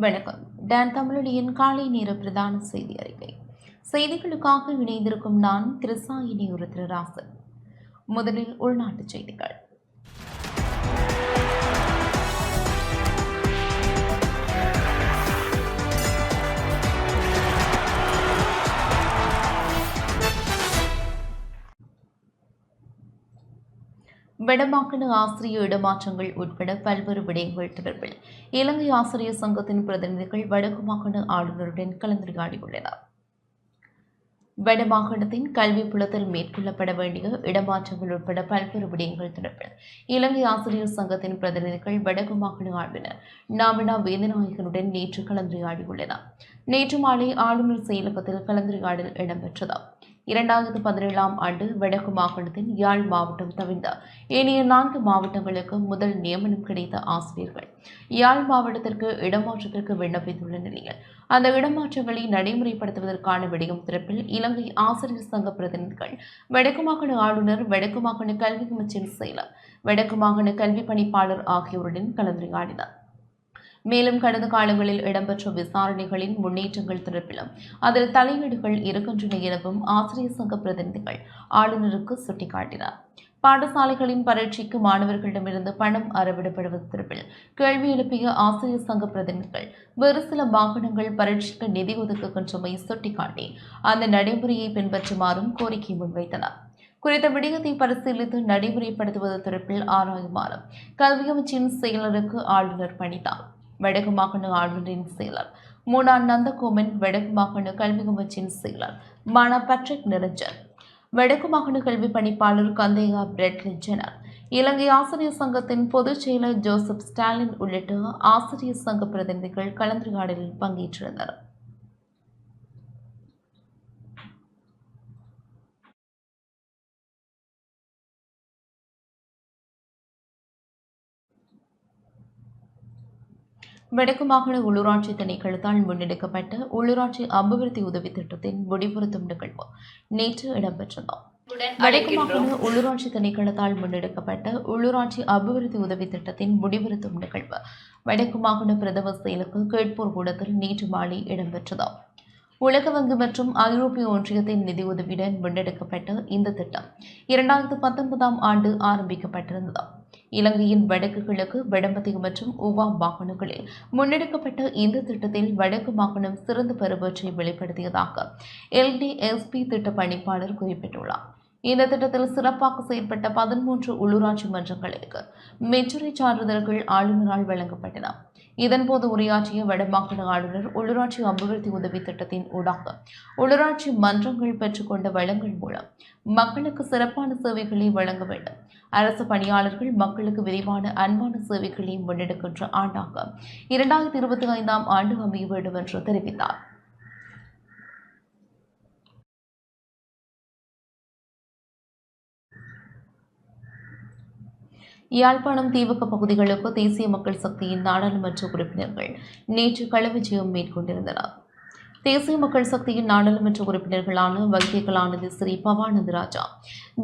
வணக்கம். டான் தமிழடியின் காலை நேர பிரதான செய்தி அறிக்கை. செய்திகளுக்காக இணைந்திருக்கும் நான் திருசாயினி ஒரு திருராசன். முதலில் உள்நாட்டுச் செய்திகள். வடமாகாண ஆசிரிய இடமாற்றங்கள் உட்பட பல்வேறு விடயங்கள் தொடர்பில் இலங்கை ஆசிரியர் சங்கத்தின் பிரதிநிதிகள் வடக்கு மாகாண ஆளுநருடன் கலந்துரையாடியுள்ளனர். வடமாகாணத்தின் கல்வி புலத்தில் மேற்கொள்ளப்பட வேண்டிய இடமாற்றங்கள் உட்பட பல்வேறு விடயங்கள் தொடர்பில் இலங்கை ஆசிரியர் சங்கத்தின் பிரதிநிதிகள் வடக்கு மாகாண ஆளுநர் நாமினா வேதநாயகனுடன் நேற்று கலந்துரையாடியுள்ளனர். நேற்று மாலை ஆளுநர் செயலகத்தில் கலந்துரையாடல் இடம்பெற்றது. இரண்டாயிரத்து பதினேழாம் ஆண்டு வடக்கு மாகாணத்தின் யாழ் மாவட்டம் தவிர்ந்த ஏனைய நான்கு மாவட்டங்களுக்கு முதல் நியமனம் கிடைத்த ஆசிரியர்கள். யாழ் மாவட்டத்திற்கு இடமாற்றத்திற்கு விண்ணப்பித்துள்ள நிலையில் அந்த இடமாற்றங்களை நடைமுறைப்படுத்துவதற்கான விடயம் திறப்பில் இலங்கை ஆசிரியர் சங்க பிரதிநிதிகள் வடக்கு மாகாண ஆளுநர் வடக்கு மாகாண கல்வி அமைச்சின் செயலர் வடக்கு மாகாண கல்வி பணிப்பாளர் ஆகியோருடன் கலந்துரையாடினார். மேலும் கடந்த காலங்களில் இடம்பெற்ற விசாரணைகளின் முன்னேற்றங்கள் தொடர்பிலும் அதில் தலையீடுகள் இருக்கின்றன எனவும் ஆசிரியர் சங்க பிரதிநிதிகள் ஆளுநருக்கு சுட்டிக்காட்டினார். பாடசாலைகளின் பரீட்சைக்கு மாணவர்களிடமிருந்து பணம் அறவிடப்படுவது தொடர்பில் கேள்வி எழுப்பிய ஆசிரியர் சங்க பிரதிநிதிகள் வேறு சில வாகனங்கள் பரீட்சைக்கு நிதி ஒதுக்குகின்றமை சுட்டிக்காட்டி அந்த நடைமுறையை பின்பற்றுமாறும் கோரிக்கை முன்வைத்தனர். குறித்த விடயத்தை பரிசீலித்து நடைமுறைப்படுத்துவது தொடர்பில் ஆராயுமாறும் கல்வி அமைச்சின் செயலருக்கு ஆளுநர் பணித்தார். வடக்கு மாகாண ஆளுநரின் செயலர் மூனான் நந்தகோமன் வடக்கு மாகாண கல்வி அமைச்சின் செயலர் மானா பட்ரிக் நிரஞ்சன். வடக்கு மாகாண கல்வி பணிப்பாளர் கந்தையா பிரெட்லி ஜெனர் இலங்கை ஆசிரியர் சங்கத்தின் பொதுச் செயலர் ஜோசப் ஸ்டாலின் உள்ளிட்ட ஆசிரியர் சங்க பிரதிநிதிகள் கலந்துரையாடலில் பங்கேற்றிருந்தனர். வடக்கு மாகாண உள்ளூராட்சி திணைக்களத்தால் முன்னெடுக்கப்பட்ட உள்ளூராட்சி அபிவிருத்தி உதவி திட்டத்தின் முடிவுறுத்தும் நிகழ்வு நேற்று இடம்பெற்றது வடக்கு மாகாண உள்ளூராட்சி திணைக்களத்தால் முன்னெடுக்கப்பட்ட உள்ளூராட்சி அபிவிருத்தி உதவி திட்டத்தின் முடிவுறுத்தும் நிகழ்வு வடக்கு மாகாண பிரதம செயலுக்கு கேட்போர் கூடத்தில் நேற்று மாலை இடம்பெற்றது உலக வங்கி மற்றும் ஐரோப்பிய ஒன்றியத்தின் நிதியுதவியுடன் முன்னெடுக்கப்பட்ட இந்த திட்டம் இரண்டாயிரத்து பத்தொன்பதாம் ஆண்டு ஆரம்பிக்கப்பட்டிருந்தது இலங்கையின் வடக்கு கிழக்கு வடமத்திய மற்றும் உவா மாகாணங்களில் முன்னெடுக்கப்பட்ட இந்த திட்டத்தில் வடக்கு மாகாணம் சிறந்த பெறுபவற்றை வெளிப்படுத்தியதாக எல்டிஎஸ்பி திட்ட பணிப்பாளர் குறிப்பிட்டுள்ளார். இந்த திட்டத்தில் சிறப்பாக செயல்பட்ட பதிமூன்று உள்ளூராட்சி மன்றங்களுக்கு மெச்சுரை சான்றிதழ்கள் ஆளுநரால் வழங்கப்பட்டன. இதன்போது உரையாற்றிய வடமாகாண ஆளுநர் உள்ளூராட்சி அபிவிருத்தி உதவி திட்டத்தின் ஊடாக உள்ளூராட்சி மன்றங்கள் பெற்றுக்கொண்ட வளங்கள் மூலம் மக்களுக்கு சிறப்பான சேவைகளை வழங்க வேண்டும். அரசு பணியாளர்கள் மக்களுக்கு விரிவான அன்பான சேவைகளை முன்னெடுக்கின்ற ஆண்டாக இரண்டாயிரத்தி இருபத்தி ஐந்தாம் ஆண்டு அமைய வேண்டும் என்று தெரிவித்தார். யாழ்ப்பாணம் தீவக பகுதிகளுக்கு தேசிய மக்கள் சக்தியின் நாடாளுமன்ற உறுப்பினர்கள் நேற்று களவிஜயம் மேற்கொண்டிருந்தனர். தேசிய மக்கள் சக்தியின் நாடாளுமன்ற உறுப்பினர்களான வைத்தியர்களானது ஸ்ரீ பவானந்த ராஜா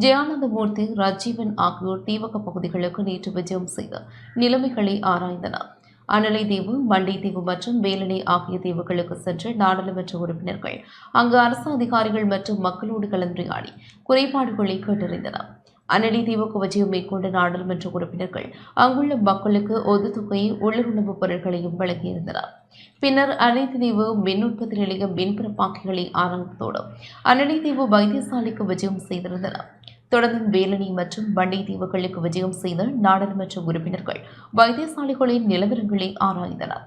ஜெயானந்தமூர்த்தி ராஜீவன் ஆகியோர் தீவக பகுதிகளுக்கு நேற்று விஜயம் செய்து நிலைமைகளை ஆராய்ந்தனர். அனலை தீவு மண்டை தீவு மற்றும் வேலனை ஆகிய தீவுகளுக்கு சென்று நாடாளுமன்ற உறுப்பினர்கள் அங்கு அரசு அதிகாரிகள் மற்றும் மக்களோடு கலந்துரையாடி குறைபாடுகளை கேட்டறிந்தனர். அனடி தீவுக்கு விஜயம் மேற்கொண்ட நாடாளுமன்ற உறுப்பினர்கள் அங்குள்ள மக்களுக்கு ஒதுத்தொகை உள்ளுணவுப் பொருட்களையும் வழங்கியிருந்தனர். பின்னர் அனைத்து தீவு மின் உற்பத்தி நிலைய மின்பிறப்பாக்கிகளை ஆரம்பித்தோடு அனடி தீவு வைத்தியசாலைக்கு விஜயம் செய்திருந்தனர். தொடர்ந்து வேலணி மற்றும் வண்டை தீவுகளுக்கு விஜயம் செய்த நாடாளுமன்ற உறுப்பினர்கள் வைத்தியசாலைகளின் நிலவரங்களை ஆராய்ந்தனர்.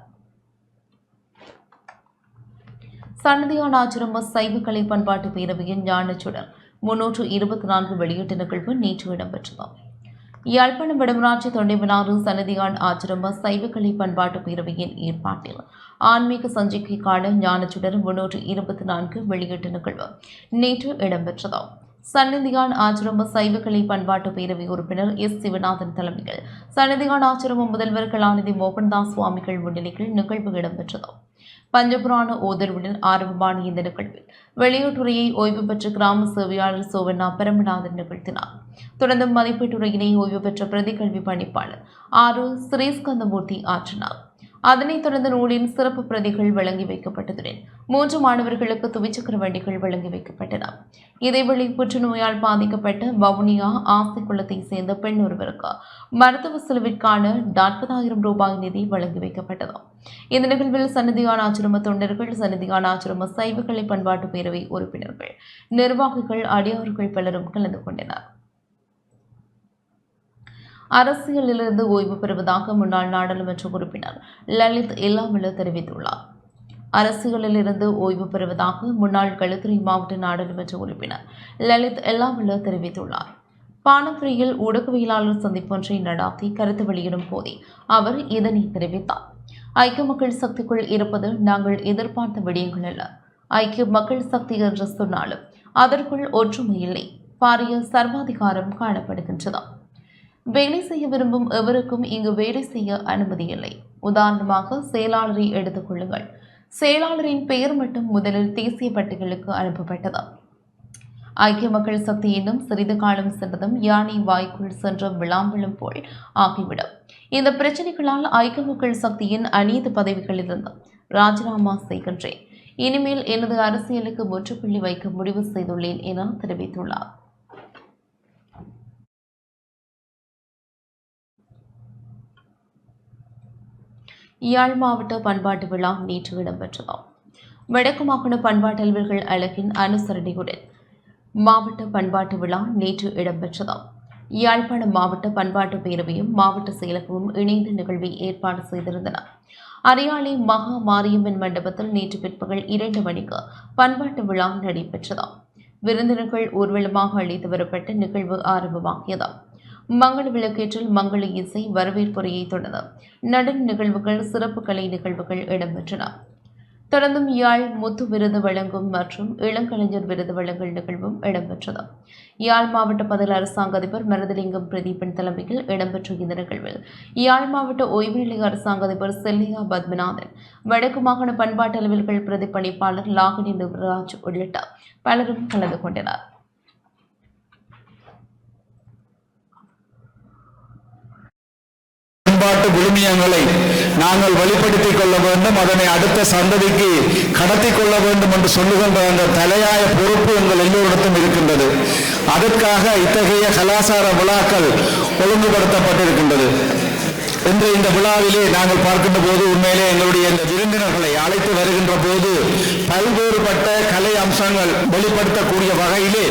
சன்னதியான ஆச்சிரம சைவ கலை பண்பாட்டு பேரவையின் ஞானச்சுடர் முன்னூற்று இருபத்தி நான்கு வெளியீட்டு நிகழ்வு நேற்று இடம்பெற்றது யாழ்ப்பாணம் வடமராட்சி தொண்டைமனாறு சன்னதியான் ஆச்சிரம சைவக்கலை பண்பாட்டு பேரவையின் ஏற்பாட்டில் ஆன்மீக சஞ்சிகைக்கான ஞானச்சுடர் முன்னூற்று இருபத்தி நான்கு வெளியீட்டு நிகழ்வு நேற்று இடம்பெற்றது சன்னதியான் ஆச்சிரம சைவக்கலை பண்பாட்டு பேரவை உறுப்பினர் எஸ். சிவநாதன் தலைமையில் சன்னதியான் ஆச்சிரம முதல்வர் கலாநிதி மோகன்தாஸ் சுவாமிகள் முன்னிலையில் நிகழ்வு இடம்பெற்றது பஞ்சபுராண ஓதர்வுடன் ஆரம்பமான இந்த நிகழ்வில் வெளியூட்டுறையை ஓய்வு பெற்ற கிராம சேவையாளர் சோவண்ணா பரமநாதன் நிகழ்த்தினார். தொடர்ந்து மதிப்பீட்டுரையினை ஓய்வு பெற்ற பிரதி கல்வி பணிப்பாளர் ஆறு ஸ்ரீஸ்கந்தமூர்த்தி ஆற்றினார். அதனைத் தொடர்ந்து நூலின் சிறப்பு பிரதிகள் வழங்கி வைக்கப்பட்டதுடன் மூன்று மாணவர்களுக்கு துவிச்சக்கர வண்டிகள் வழங்கி வைக்கப்பட்டன. இதேவேளை புற்றுநோயால் பாதிக்கப்பட்ட வவுனியா ஆசை குளத்தைச் சேர்ந்த பெண் ஒருவருக்கு மருத்துவ செலவிற்கான நாற்பதாயிரம் ரூபாய் நிதி வழங்கி வைக்கப்பட்டது. இந்த நிகழ்வில் சன்னதியான ஆச்சிரம தொண்டர்கள் சன்னதியான ஆச்சிரம சைவக்கலை பண்பாட்டு பேரவை உறுப்பினர்கள் நிர்வாகிகள் அடியார்கள் பலரும் கலந்து கொண்டனர். அரசியலிலிருந்து ஓய்வு பெறுவதாக முன்னாள் நாடாளுமன்ற உறுப்பினர் லலித் இல்லாமல தெரிவித்துள்ளார். அரசுகளிலிருந்து ஓய்வு பெறுவதாக முன்னாள் களுத்துறை மாவட்ட நாடாளுமன்ற உறுப்பினர் லலித் எல்லாமல்ல தெரிவித்துள்ளார். பானத்துறையில் ஊடகவியலாளர் சந்திப்பொன்றை நடாத்தி கருத்து வெளியிடும் போதே அவர் இதனை தெரிவித்தார். ஐக்கிய மக்கள் சக்திக்குள் இருப்பது நாங்கள் எதிர்பார்த்த விடயங்கள் அல்ல. ஐக்கிய மக்கள் சக்தி என்று சொன்னாலும் அதற்குள் ஒற்றுமை இல்லை. பாரிய சர்வாதிகாரம் காணப்படுகின்றது வேலை செய்ய விரும்பும் எவருக்கும் இங்கு வேலை செய்ய அனுமதி இல்லை. உதாரணமாக செயலாளரை எடுத்துக்கொள்ளுங்கள் செயலாளரின் பெயர் மட்டும் முதலில் தேசிய பட்டியலுக்கு அனுப்பப்பட்டது. ஐக்கிய மக்கள் சக்தி இன்னும் சிறிது காலம் சென்றதும் யானை வாய்க்குள் சென்ற விளாம்பலம் போல் ஆகிவிடும். இந்த பிரச்சனைகளால் ஐக்கிய மக்கள் சக்தியின் அநீதி பதவிகளிலிருந்து ராஜினாமா செய்கின்றேன். இனிமேல் எனது அரசியலுக்கு முற்றுப்புள்ளி வைக்க முடிவு செய்துள்ளேன் என தெரிவித்துள்ளார். யாழ் மாவட்ட பண்பாட்டு விழா நேற்று இடம்பெற்றது வடக்கு மாகாண பண்பாட்டல்வர்கள் அழகின் அனுசரணையுடன் மாவட்ட பண்பாட்டு விழா நேற்று இடம்பெற்றது யாழ்ப்பாணம் மாவட்ட பண்பாட்டு பேரவையும் மாவட்ட செயலகமும் இணைந்து நிகழ்வை ஏற்பாடு செய்திருந்தன. அரியாலை மகா மாரியம்மன் மண்டபத்தில் நேற்று பிற்பகல் இரண்டு மணிக்கு பண்பாட்டு விழா நடைபெற்றது விருந்தினர்கள் ஊர்வலமாக அழைத்து வரப்பட்ட நிகழ்வு ஆரம்பமாகியதாம் மங்கள விளக்கேற்றில் மங்கள இசை வரவேற்புரையை தொடர்ந்து நடன நிகழ்வுகள் சிறப்பு கலை நிகழ்வுகள் இடம்பெற்றன. தொடர்ந்தும் யாழ் முத்து விருது வழங்கும் மற்றும் இளங்கலைஞர் விருது வழங்கல் நிகழ்வும் இடம்பெற்றது. யாழ் மாவட்ட பதில் அரசாங்க அதிபர் மருதலிங்கம் பிரதீபன் தலைமையில் இடம்பெற்ற இந்த நிகழ்வில் யாழ் மாவட்ட ஓய்வு நிலை அரசாங்க அதிபர் செல்லியா பத்மநாதன் வடக்கு மாகாண பண்பாட்டு அலுவல்கள் பிரதிப்பணிப்பாளர் லாகினி நிவராஜ் உள்ளிட்ட பலரும் கலந்து கொண்டனர். பண்பாட்டு விழுமியங்களை நாங்கள் வெளிப்படுத்திக் கொள்ள வேண்டும். அதனை அடுத்த சந்ததிக்கு கடத்தி கொள்ள வேண்டும் என்று சொல்லுகின்ற அந்த தலையாய பொறுப்பு எங்கள் எல்லோரிடத்தும் இருக்கின்றது. அதற்காக இத்தகைய கலாச்சார விழாக்கள் ஒழுங்குபடுத்தப்பட்டிருக்கின்றது. இன்று இந்த விழாவிலே நாங்கள் பார்க்கின்ற போது உண்மையிலே எங்களுடைய இந்த விருந்தினர்களை அழைத்து வருகின்ற போது பல்வேறுபட்ட கலை அம்சங்கள் வெளிப்படுத்தக்கூடிய வகையிலே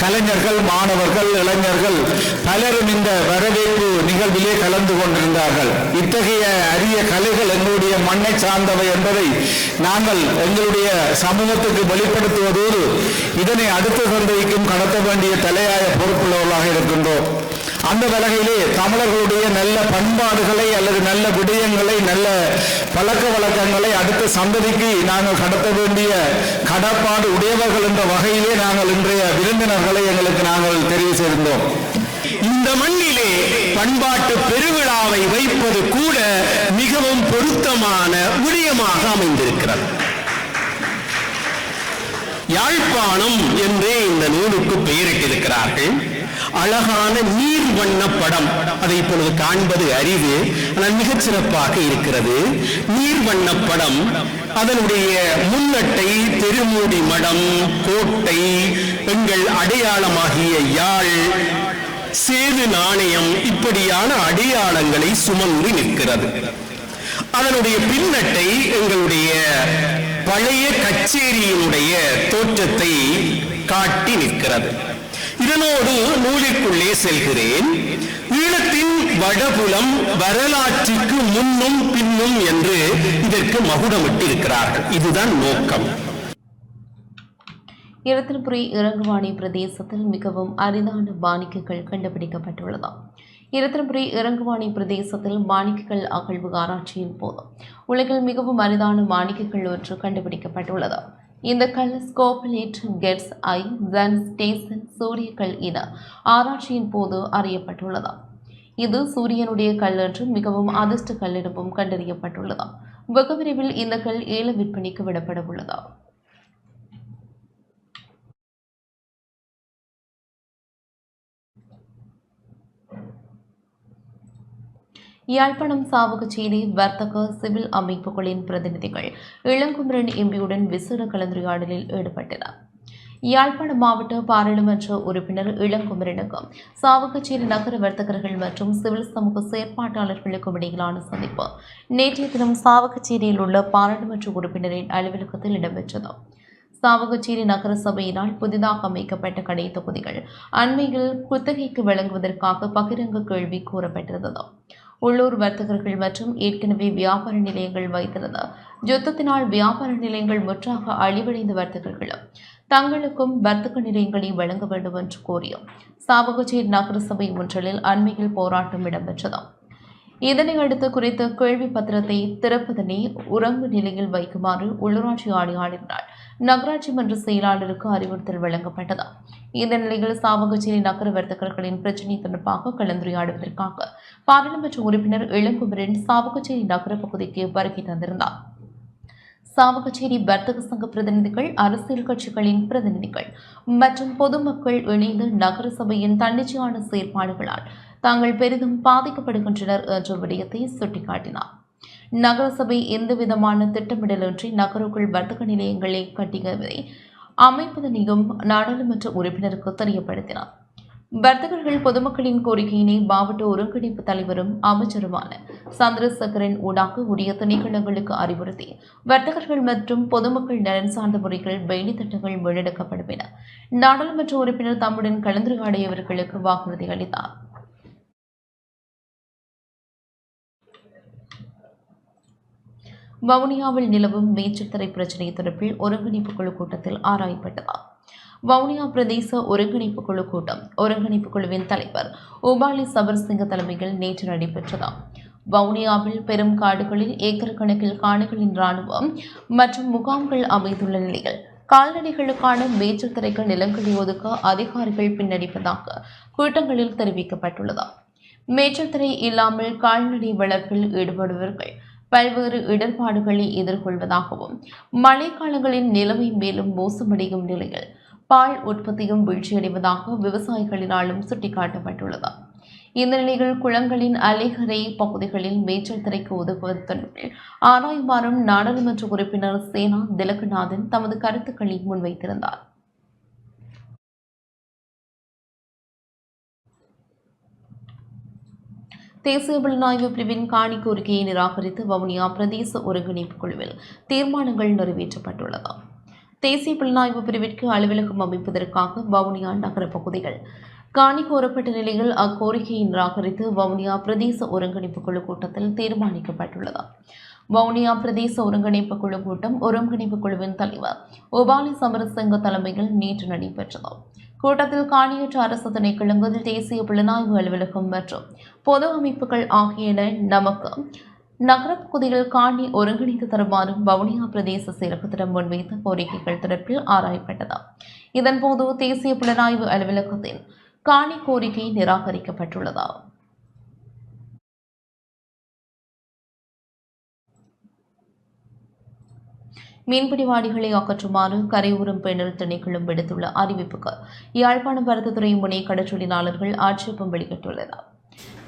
கலைஞர்கள் மாணவர்கள் இளைஞர்கள் பலரும் இந்த வரவேற்பு நிகழ்விலே கலந்து கொண்டிருந்தார்கள். இத்தகைய அரிய கலைகள் எங்களுடைய மண்ணை சார்ந்தவை என்பதை நாங்கள் எங்களுடைய சமூகத்துக்கு வெளிப்படுத்துவதோடு இதனை அடுத்த சந்தைக்கும் கடத்த வேண்டிய தலையாய பொறுப்புள்ளவர்களாக இருக்கின்றோம். அந்த வகையிலே தமிழர்களுடைய நல்ல பண்பாடுகளை அல்லது நல்ல விடயங்களை நல்ல பழக்க வழக்கங்களை அடுத்த சந்ததிக்கு நாங்கள் கடத்த வேண்டிய கடப்பாடு உடையவர்கள் என்ற வகையிலே நாங்கள் இன்றைய விருந்தினர்களை எங்களுக்கு நாங்கள் தெரிவு செய்திருந்தோம் இந்த மண்ணிலே பண்பாட்டு பெருவிழாவை வைப்பது கூட மிகவும் பொருத்தமான விடயமாக அமைந்திருக்கிறது. யாழ்ப்பாணம் என்றே இந்த நூலுக்கு பெயரிட்டிருக்கிறார்கள். அழகான நீர் வண்ண படம். அதை இப்பொழுது காண்பது அறிவு. ஆனால் மிகச் சிறப்பாக இருக்கிறது. நீர் வண்ண படம். அதனுடைய முன்னட்டை திருமூடி மடம் கோட்டை எங்கள் அடையாளமாகிய யாழ் சேது நாணயம் இப்படியான அடையாளங்களை சுமந்து நிற்கிறது. அதனுடைய பின்னட்டை எங்களுடைய பழைய கச்சேரியினுடைய தோற்றத்தை காட்டி நிற்கிறது. இதனோடு நூலிற்குள்ளே செல்கிறேன். ஈழத்தின் வடபுலம் வரலாற்றுக்கு முன்னும் பின்னும் என்று இதற்கு மகுடமிட்டு இருக்கிறார்கள் இதுதான் நோக்கம். இரத்தினபுரி இறங்குவாணி பிரதேசத்தில் மிகவும் அரிதான மாணிக்கங்கள் கண்டுபிடிக்கப்பட்டுள்ளது. இரத்தினபுரி இறங்குவாணி பிரதேசத்தில் மாணிக்கங்கள் அகழ்வு ஆராய்ச்சியின் போது உலகில் மிகவும் அரிதான மாணிக்கங்கள் ஒன்று கண்டுபிடிக்கப்பட்டுள்ளது. இந்த கல் scapolite cat's eye gem stone சூரியக்கல் என ஆராய்ச்சியின் போது அறியப்பட்டுள்ளது இது சூரியனுடைய கல் என்றும் மிகவும் அதிர்ஷ்ட கல் எனவும் கண்டறியப்பட்டுள்ளது வெகு விரைவில் இந்த கல் ஏல விற்பனைக்கு விடப்பட உள்ளது யாழ்ப்பாணம் சாவகச்சேரி வர்த்தக சிவில் அமைப்புகளின் பிரதிநிதிகள் இளங்குமரன் எம்பியுடன் விசேட கலந்துரையாடலில் ஈடுபட்டனர். யாழ்ப்பாணம் மாவட்ட பாராளுமன்ற உறுப்பினர் இளங்குமரனுக்கும் சாவகச்சேரி நகர வர்த்தகர்கள் மற்றும் சிவில் சமூக செயற்பாட்டாளர்களுக்கும் இடையிலான சந்திப்பு நேற்றைய தினம் சாவகச்சேரியில் உள்ள பாராளுமன்ற உறுப்பினரின் அலுவலகத்தில் இடம்பெற்றது. சாவகச்சேரி நகர சபையினால் புதிதாக அமைக்கப்பட்ட கடை தொகுதிகள் அண்மையில் குத்தகைக்கு வழங்குவதற்காக பகிரங்க கேள்வி கூறப்பட்டிருந்தது. உள்ளூர் வர்த்தகர்கள் மற்றும் ஏற்கனவே வியாபார நிலையங்கள் வைத்திருந்த யுத்தத்தினால் வியாபார நிலையங்கள் முற்றாக அழிவடைந்த வர்த்தகர்களும் தங்களுக்கும் வர்த்தக நிலையங்களை வழங்க வேண்டும் என்று கோரியும். சாவகச்சேர் நகரசபை ஒன்றலில் அண்மையில் போராட்டம் இடம்பெற்றது. இதனை அடுத்து குறித்த கேள்வி பத்திரத்தை திறப்பதனை உறங்கு நிலையில் வைக்குமாறு உள்ளூராட்சி ஆணையாளரினால் நகராட்சி மன்ற செயலாளருக்கு அறிவுறுத்தல் வழங்கப்பட்டது. இந்த நிலையில் சாவகச்சேரி நகர வர்த்தகர்களின் பிரச்சினை தொடர்பாக கலந்துரையாடுவதற்காக பாராளுமன்ற உறுப்பினர் இளங்குமரன் சாவகச்சேரி நகர பகுதிக்கு வருகை தந்திருந்தார். சாவகச்சேரி வர்த்தக சங்க பிரதிநிதிகள் அரசியல் கட்சிகளின் பிரதிநிதிகள் மற்றும் பொதுமக்கள் இணைந்து நகர சபையின் தன்னிச்சையான செயற்பாடுகளால் தாங்கள் பெரிதும் பாதிக்கப்படுகின்றனர் என்ற விடயத்தை சுட்டிக்காட்டினார். நகரசபை எந்தவிதமான திட்டமிடலின்றி நகருக்குள் வர்த்தக நிலையங்களை கட்டியதை அமைப்பதனையும் நாடாளுமன்ற உறுப்பினருக்கு தெரியப்படுத்தினார். வர்த்தகர்கள் பொதுமக்களின் கோரிக்கையினை மாவட்ட ஒருங்கிணைப்பு தலைவரும் அமைச்சருமான சந்திரசேகரன் ஊடாக உரிய திணைக்களங்களுக்கு அறிவுறுத்தி வர்த்தகர்கள் மற்றும் பொதுமக்கள் நலன் சார்ந்த முறைகள் வேலை திட்டங்கள் முன்னெடுக்கப்படும் என நாடாளுமன்ற உறுப்பினர் தம்முடன் கலந்துரையாடியவர்களுக்கு வாக்குறுதி அளித்தார். வவுனியாவில் நிலவும் மேச்சுத்தரை பிரச்சினை தொடர்பில் ஒருங்கிணைப்பு குழு கூட்டத்தில் ஆராயப்பட்டதா வவுனியா பிரதேச ஒருங்கிணைப்பு குழு கூட்டம் ஒருங்கிணைப்பு குழுவின் தலைவர் உபாலி சபர்சிங்க தலைமையில் நேற்று நடைபெற்றதாம். வவுனியாவில் பெரும் காடுகளில் ஏக்கர் கணக்கில் காடுகளின் இராணுவம் மற்றும் முகாம்கள் அமைந்துள்ள நிலையில் கால்நடைகளுக்கான மேச்சுத்தரைகள் நிலங்களை ஒதுக்க அதிகாரிகள் பின்னடிப்பதாக கூட்டங்களில் தெரிவிக்கப்பட்டுள்ளதாம். மேச்சத்தரை இல்லாமல் கால்நடை வளர்ப்பில் ஈடுபடுவர்கள் பல்வேறு இடர்பாடுகளை எதிர்கொள்வதாகவும் மழைக்காலங்களின் நிலைமை மேலும் மோசமடையும் நிலையில் பால் உற்பத்தியும் வீழ்ச்சியடைவதாக விவசாயிகளினாலும் சுட்டிக்காட்டப்பட்டுள்ளது. இந்த நிலையில் குளங்களின் அலைகரை பகுதிகளில் மேய்ச்சல் திரைக்கு ஒதுக்குவது ஆராயுமாறும் நாடாளுமன்ற உறுப்பினர் சேனா திலகநாதன் தமது கருத்துக்களை முன்வைத்திருந்தார். தேசிய புலனாய்வு பிரிவின் காணி கோரிக்கையை நிராகரித்து வவுனியா பிரதேச ஒருங்கிணைப்பு குழுவில் தீர்மானங்கள் நிறைவேற்றப்பட்டுள்ளது. தேசிய புலனாய்வு பிரிவிற்கு அலுவலகம் அமைப்பதற்காக வவுனியா நகர பகுதிகள். காணி கோரப்பட்ட நிலையில் அக்கோரிக்கையை நிராகரித்து வவுனியா பிரதேச ஒருங்கிணைப்பு குழு கூட்டத்தில் தீர்மானிக்கப்பட்டுள்ளது. வவுனியா பிரதேச ஒருங்கிணைப்பு குழு கூட்டம் ஒருங்கிணைப்பு குழுவின் தலைவர் உபாலி சமரசிங்க தலைமையில் நேற்று நடைபெற்றது. கூட்டத்தில் காணியற்ற அரசு திணைக்களங்கள் தேசிய புலனாய்வு அலுவலகம் மற்றும் பொது அமைப்புகள் ஆகியன நமக்கு நகரப்பகுதியில் காணி ஒருங்கிணைத்து தருமாறும் வவுனியா பிரதேச செயலகத்திடம் முன்வைத்த கோரிக்கைகள் தொடர்பில் ஆராயப்பட்டது. இதன்போது தேசிய புலனாய்வு அலுவலகத்தின் காணி கோரிக்கை நிராகரிக்கப்பட்டுள்ளதாகும் மீன்பிடிவாடிகளை அகற்றுமாறு கரையோரம் பெண்ணில் திணைக்களம் விடுத்துள்ள அறிவிப்புக்கு யாழ்ப்பாணம் பருத்தத்துறை முனை கடற்றொழிலாளர்கள் ஆட்சேபம் வெளியிட்டுள்ளனர்.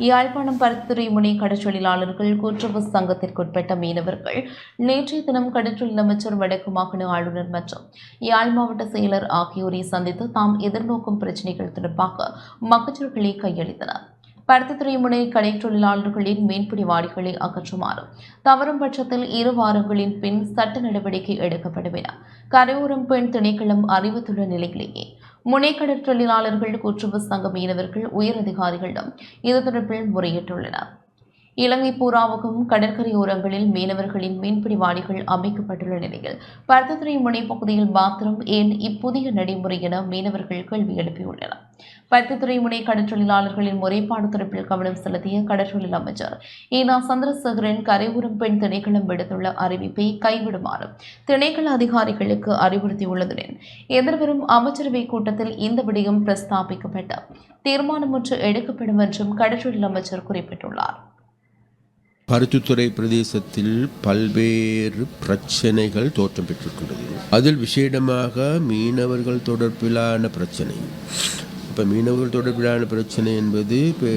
யாழ்ப்பாணம் பருத்தித்துறை முனை கடற்றொழிலாளர்கள் கூட்டுறவு சங்கத்திற்குட்பட்ட மீனவர்கள் நேற்றைய தினம் கடற்றொழில் அமைச்சர் வடக்கு மாகாண ஆளுநர் மற்றும் யாழ் மாவட்ட செயலர் ஆகியோரை சந்தித்து தாம் எதிர்நோக்கும் பிரச்சினைகள் தொடர்பாக மகஜர்களை கையளித்தனர். பருத்தித்துறை முனை கடை தொழிலாளர்களின் மீன்பிடி வாடிகளை அகற்றுமாறு தவறும் பட்சத்தில் இரு வாரங்களின் பின் சட்ட நடவடிக்கை எடுக்கப்படும் என கரையோரம் பெண் திணைக்களம் அறிவித்துள்ள நிலையிலேயே முனைக்கடற் தொழிலாளர்கள் கூட்டுறவு சங்க மீனவர்கள் உயரதிகாரிகளிடம் இது தொடர்பில் முறையிட்டுள்ளனர். இலங்கை பூராவுக்கும் கடற்கரையோரங்களில் மீனவர்களின் மீன்பிடி வாடிகள் அமைக்கப்பட்டுள்ள நிலையில் பருத்தத்துறை முனை பகுதியில் மாத்திரம் ஏன் இப்புதிய நடைமுறை என மீனவர்கள் கேள்வி எழுப்பியுள்ளனர். பருத்தித்துறை முனை கடற்றொழிலாளர்களின் முறைப்பாடு தொடர்பில் கவனம் செலுத்திய கடற்றொழில் அமைச்சர் ஈனா சந்திரசேகரன் கரையோரம் பெண் திணைக்களம் விடுத்துள்ள அறிவிப்பை கைவிடுமாறு திணைக்கள அதிகாரிகளுக்கு அறிவுறுத்தியுள்ளதுடன் எதிர்வரும் அமைச்சரவை கூட்டத்தில் இந்த விடயம் பிரஸ்தாபிக்கப்பட்டு தீர்மானமொன்று எடுக்கப்படும் என்றும் கடற்றொழில் அமைச்சர் குறிப்பிட்டுள்ளார். பருத்தித்துறை பிரதேசத்தில் பல்வேறு பிரச்சனைகள் தோற்றம் பெற்றிருக்கின்றது. அதில் விசேடமாக மீனவர்கள் தொடர்பிலான பிரச்சனை. இப்போ மீனவர்கள் தொடர்பிலான பிரச்சனை என்பது இப்போ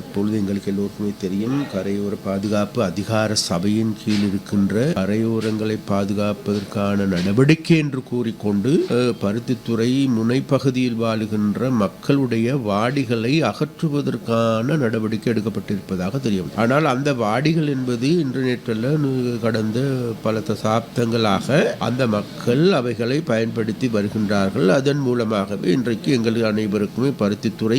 இப்பொழுது எங்களுக்கு எல்லோருக்குமே தெரியும். கரையோர பாதுகாப்பு அதிகார சபையின் கீழ் இருக்கின்ற கரையோரங்களை பாதுகாப்பதற்கான நடவடிக்கை என்று கூறிக்கொண்டு பருத்தித்துறை முனைப்பகுதியில் வாழுகின்ற மக்களுடைய வாடிகளை அகற்றுவதற்கான நடவடிக்கை எடுக்கப்பட்டிருப்பதாக தெரியும். ஆனால் அந்த வாடிகள் என்பது இன்டர்நெட்டில் கடந்த பல தசாப்தங்களாக அந்த மக்கள் அவைகளை பயன்படுத்தி வருகின்றார்கள். அதன் மூலமாகவே இன்றைக்கு எங்கள் அனைவருக்குமே பருத்தித்துறை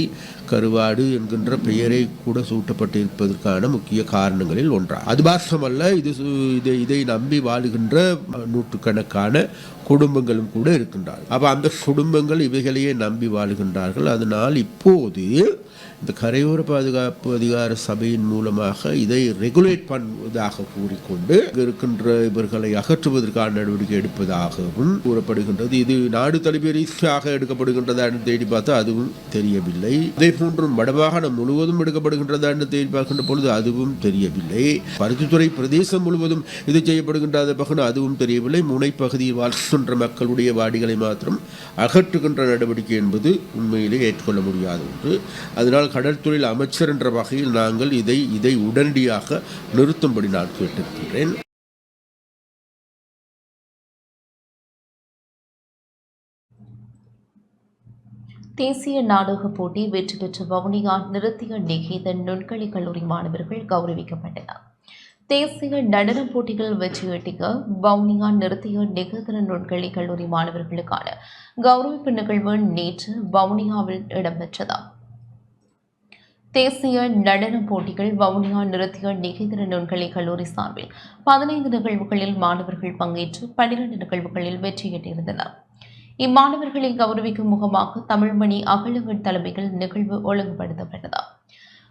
கருவாடு என்கின்ற பெயரை கூட சூட்டப்பட்டிருப்பதற்கான முக்கிய காரணங்களில் ஒன்றா அது மாத்திரமல்ல இது சு- இதை இதை நம்பி வாழுகின்ற நூற்றுக்கணக்கான குடும்பங்களும் கூட இருக்கின்றார்கள். அப்போ அந்த குடும்பங்கள் இவைகளையே நம்பி வாழுகின்றார்கள். அதனால் இப்போது இந்த கரையோர பாதுகாப்பு அதிகார சபையின் மூலமாக இதை ரெகுலேட் பண்ணுவதாக கூறிக்கொண்டு இருக்கின்ற இவர்களை அகற்றுவதற்கான நடவடிக்கை எடுப்பதாகவும் கூறப்படுகின்றது. இது நாடு தழுவிய ரீதியாக எடுக்கப்படுகின்றதா என்று தேடி பார்த்தா அதுவும் தெரியவில்லை. இதே போன்று வடமாகாணம் முழுவதும் எடுக்கப்படுகின்றதா என்று தேடி பார்க்கின்ற பொழுது அதுவும் தெரியவில்லை. பருத்தித்துறை பிரதேசம் முழுவதும் இது செய்யப்படுகின்றது பகுன அதுவும் தெரியவில்லை. முனைப்பகுதியில் வாழ் வாழ்கின்ற மக்களுடைய வாடிகளை மாத்திரம் அகற்றுகின்ற நடவடிக்கை என்பது உண்மையிலே ஏற்றுக்கொள்ள முடியாத ஒன்று அதனால் கடற்தொழில் அமைச்சர் என்ற வகையில் நாங்கள் இதை இதை உடனடியாக நிறுத்தும்படி நான் கேட்டிருக்கின்றேன். தேசிய நாடக போட்டி வெற்றி பெற்ற வவுனியா நிறுத்திய நிகேதன் நுண்கலை கல்லூரி மாணவர்கள் கௌரவிக்கப்பட்டனர். தேசிய நடனப் போட்டிகள் வெற்றியீட்டிய வவுனியா நிறுத்திய நிகழ்திறன் நுண்கலை கல்லூரி மாணவர்களுக்கான கௌரவிப்பு நிகழ்வு நேற்று வவுனியாவில் இடம்பெற்றது. தேசிய நடனப் போட்டிகள் வவுனியா நிறுத்திய நிகழ்திற நுண்கலை கல்லூரி சார்பில் பதினைந்து நிகழ்வுகளில் மாணவர்கள் பங்கேற்று பன்னிரண்டு நிகழ்வுகளில் வெற்றியிட்டிருந்தனர் இம்மாணவர்களை கௌரவிக்கும் முகமாக தமிழ்மணி அகலவன் தலைமையில் நிகழ்வு ஒழுங்குபடுத்தப்பட்டது.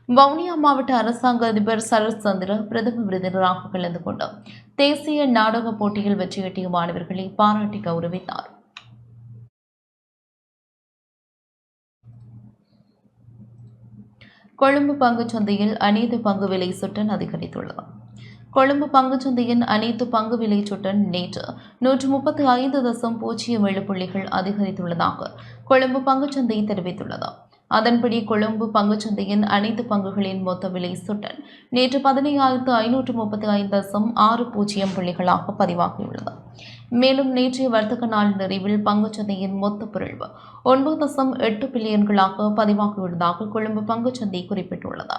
வவுனியா மாவட்ட அரசாங்க அதிபர் சரத் சந்திர பிரதம விருந்தினராக கலந்து கொண்டு தேசிய நாடக போட்டியில் வெற்றியட்டிய மாணவர்களை பாராட்டி கௌரவித்தார். கொழும்பு பங்குச் சந்தையில் அனைத்து பங்கு விலை சுட்டன் அதிகரித்துள்ளது. கொழும்பு பங்கு சந்தையின் அனைத்து பங்கு விலை சுட்டன் நேற்று நூற்று முப்பத்தி ஐந்து தசம் பூஜ்ஜியம் ஏழு புள்ளிகள் அதிகரித்துள்ளதாக கொழும்பு பங்குச்சந்தை தெரிவித்துள்ளது. அதன்படி கொழும்பு பங்குச்சந்தையின் அனைத்து பங்குகளின் மொத்த விலை சுட்டன். நேற்று பதினையாயிரத்து ஐநூற்று முப்பத்தி ஐந்து தசம் ஆறு பூஜ்ஜியம் புள்ளிகளாக பதிவாகியுள்ளது. மேலும் நேற்றைய வர்த்தக நாள் நிறைவில் பங்குச்சந்தையின் மொத்த பிறழ்வு ஒன்பது தசம் எட்டு பில்லியன்களாக பதிவாகியுள்ளதாக கொழும்பு பங்குச்சந்தை குறிப்பிட்டுள்ளது.